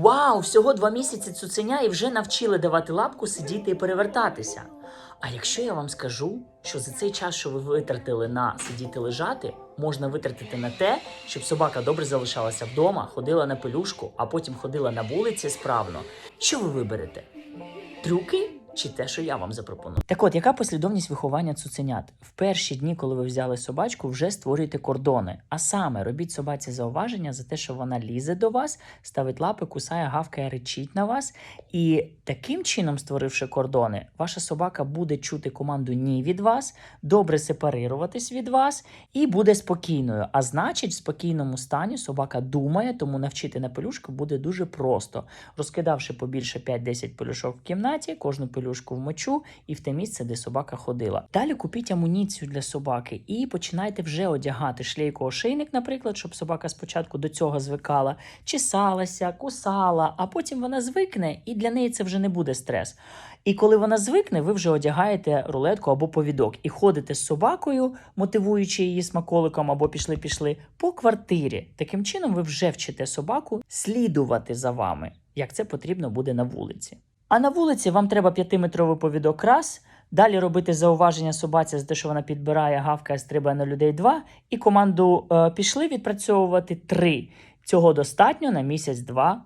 Вау! Всього два місяці цуценя і вже навчили давати лапку, сидіти і перевертатися. А якщо я вам скажу, що за цей час, що ви витратили на сидіти лежати, можна витратити на те, щоб собака добре залишалася вдома, ходила на пелюшку, а потім ходила на вулиці справно. Що ви виберете? Трюки чи те, що я вам запропоную? Так от, яка послідовність виховання цуценят? В перші дні, коли ви взяли собачку, вже створюйте кордони. А саме робіть собаці зауваження за те, що вона лізе до вас, ставить лапи, кусає, гавкає, речить на вас. І таким чином, створивши кордони, ваша собака буде чути команду ні від вас, добре сепарируватись від вас і буде спокійною. А значить, в спокійному стані собака думає, тому навчити на пелюшку буде дуже просто. Розкидавши побільше 5-10 пелюшок в кімнаті, кожну пелюшку в мочу і в те місце, де собака ходила. Далі купіть амуніцію для собаки і починайте вже одягати шлейку ошейник, наприклад, щоб собака спочатку до цього звикала, чесалася, кусала, а потім вона звикне, і для неї це вже не буде стрес. І коли вона звикне, ви вже одягаєте рулетку або повідок і ходите з собакою, мотивуючи її смаколиком або пішли-пішли по квартирі. Таким чином, ви вже вчите собаку слідувати за вами, як це потрібно буде на вулиці. А на вулиці вам треба 5-метровий повідок раз, далі робити зауваження собаці за те, що вона підбирає, гавкає, стрибає на людей два, і команду е, пішли відпрацьовувати три. Цього достатньо на місяць-два